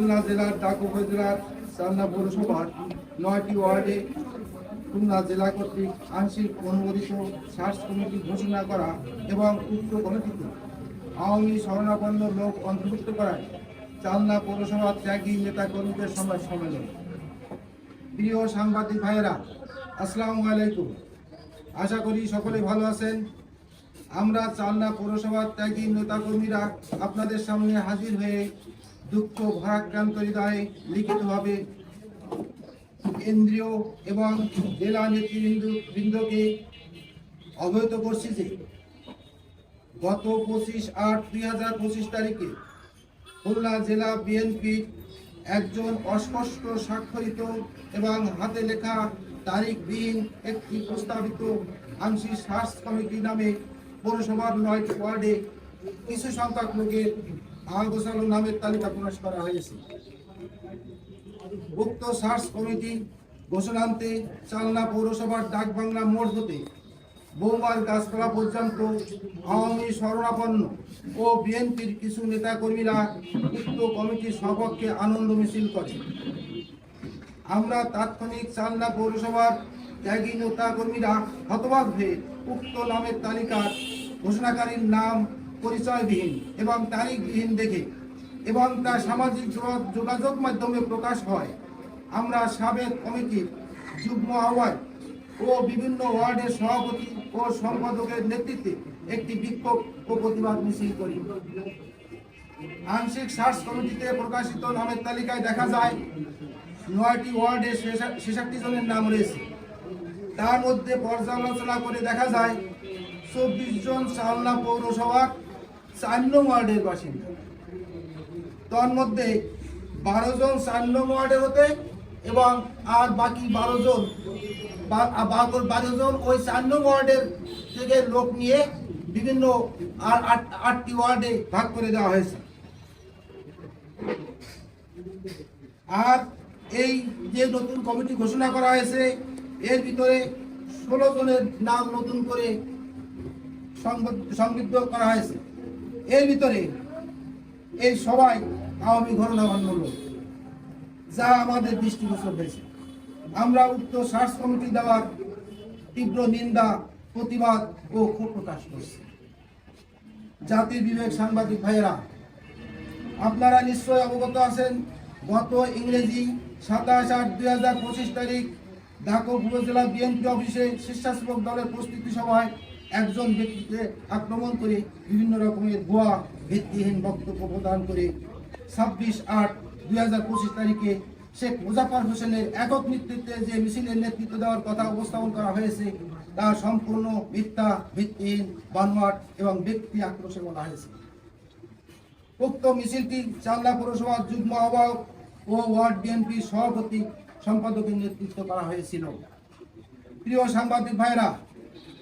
খুলনা জেলার ডাক উপজেলার চালনা পৌরসভার নয়টি ওয়ার্ডে খুলনা জেলা কর্তৃক আংশিক অনুমোদিত সার্চ কমিটি ঘোষণা করা এবং উক্ত কমিটিতে আওয়ামী শরণাপন্ন লোক অন্তর্ভুক্ত করায় চালনা পৌরসভার ত্যাগী নেতা কর্মীদের সম্মেলন। প্রিয় সাংবাদিক ভাইয়েরা, আসসালামু আলাইকুম। আশা করি সকলে ভালো আছেন। আমরা চালনা পৌরসভার ত্যাগী নেতাকর্মীরা আপনাদের সামনে হাজির হয়ে দুঃখ ভারাক্রান্ত হৃদয়ে লিখিতভাবে কেন্দ্রীয় এবং জেলা নেতৃবৃন্দ, বৃন্দকে অবহিত করছি যে গত পঁচিশ আট দুই হাজার পঁচিশ তারিখে খুলনা জেলা বিএনপি একজন অস্পষ্ট স্বাক্ষরিত এবং হাতে লেখা তারিখবিহীন একটি প্রস্তাবিত আংশিক সার্চ কমিটি নামে পৌরসভার নয়টি ওয়ার্ডে কিছু সংখ্যক লোকের আহ্বাসালো নামের তালিকা প্রকাশ করা হয়েছে। উক্ত সার্চ কমিটি ঘোষণান্তে চালনা পৌরসভার ডাকবাংলা মোড় হতে বৌমার গাছপালা পর্যন্ত আওয়ামী শরণাপন্ন ও বিএনপির কিছু নেতাকর্মীরা উক্ত কমিটির সপক্ষে আনন্দ মিছিল করে। আমরা তাৎক্ষণিক চালনা পৌরসভার ত্যাগী নেতাকর্মীরা হতবাক হয়ে উক্ত নামের তালিকার ঘোষণাকারীর নাম পরিচয়বিহীন এবং তারিখবিহীন দেখে এবং তা সামাজিক যোগাযোগ মাধ্যমে প্রকাশ হয়। আমরা সাবেক কমিটির যুগ্ম আহ্বায়ক ও বিভিন্ন ওয়ার্ডের সভাপতি ও সম্পাদকের নেতৃত্বে একটি বিক্ষোভ ও প্রতিবাদ মিছিল করি। আংশিক সার্চ কমিটিতে প্রকাশিত নামের তালিকায় দেখা যায়, নয়টি ওয়ার্ডে ছেষট্টি জনের নাম রয়েছে। তার মধ্যে পর্যালোচনা করে দেখা যায়, চব্বিশ জন চালনা পৌরসভা চার নং ওয়ার্ডের বাসিন্দা। তার মধ্যে বারো জন চার নং ওয়ার্ডে হতে এবং আর বাকি বারো জন বারো জন ওই চার নং ওয়ার্ডের থেকে লোক নিয়ে বিভিন্ন আর আট- আটটি ওয়ার্ডে ভাগ করে দেওয়া হয়েছে। আর এই যে নতুন কমিটি ঘোষণা করা হয়েছে, এর ভিতরে ষোলো জনের নাম নতুন করে সংবদ্ধ- করা হয়েছে। এর ভিতরে এই সবাই আওয়ামী ঘটনাভান্য লোক, যা আমাদের দৃষ্টিগোচর হয়েছে। আমরা উক্ত সার্চ কমিটি দেওয়ার তীব্র নিন্দা, প্রতিবাদ ও ক্ষোভ প্রকাশ করছি। জাতির বিবেক সাংবাদিক ভাইয়েরা, আপনারা নিশ্চয় অবগত আছেন, গত ইংরেজি সাতাশ আট দুই হাজার পঁচিশ তারিখ, ঢাকা উপজেলা বিএনপি অফিসে স্বেচ্ছাসেবক দলের প্রস্তুতি সভায় একজন ব্যক্তিকে আক্রমণ করে বিভিন্ন রকমের ভুয়া ভিত্তিহীন বক্তব্য প্রদান করে। ছাব্বিশ আট দুই হাজার পঁচিশ তারিখে শেখ মুজাফর হোসেনের একক নেতৃত্বে যে মিছিলের নেতৃত্ব দেওয়ার কথা উপস্থাপন করা হয়েছে, তা সম্পূর্ণ মিথ্যা, ভিত্তিহীন, বানোয়াট এবং ব্যক্তি আক্রোশে বলা হয়েছে। উক্ত মিছিলটি চান্দা পৌরসভার যুগ্ম আহ্বায়ক ও ওয়ার্ড বিএনপি সভাপতি সম্পাদকের নেতৃত্ব করা হয়েছিল। প্রিয় সাংবাদিক ভাইরা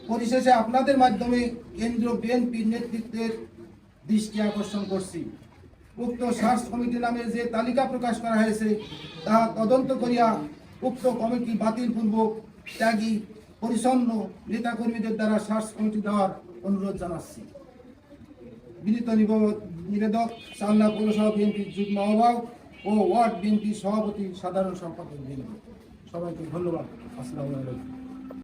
পরিশেষে আপনাদের মাধ্যমে কেন্দ্রীয় বিএনপির নেতৃত্বের দৃষ্টি আকর্ষণ করছি। উক্ত সার্চ কমিটি নামে যে তালিকা প্রকাশ করা হয়েছে, তা তদন্ত করিয়া উক্ত কমিটি বাতিলপূর্বক ত্যাগী, পরিচ্ছন্ন নেতাকর্মীদের দ্বারা সার্চ কমিটি দেওয়ার অনুরোধ জানাচ্ছি। বিনীত নিব- নিবেদক চালনা পৌরসভা বিএনপির যুগ্ম আহ্বায়ক ও ওয়ার্ড বিএনপি সভাপতি সাধারণ সম্পাদক বৃন্দ সবাইকে ধন্যবাদ। আসসালামু আলাইকুম।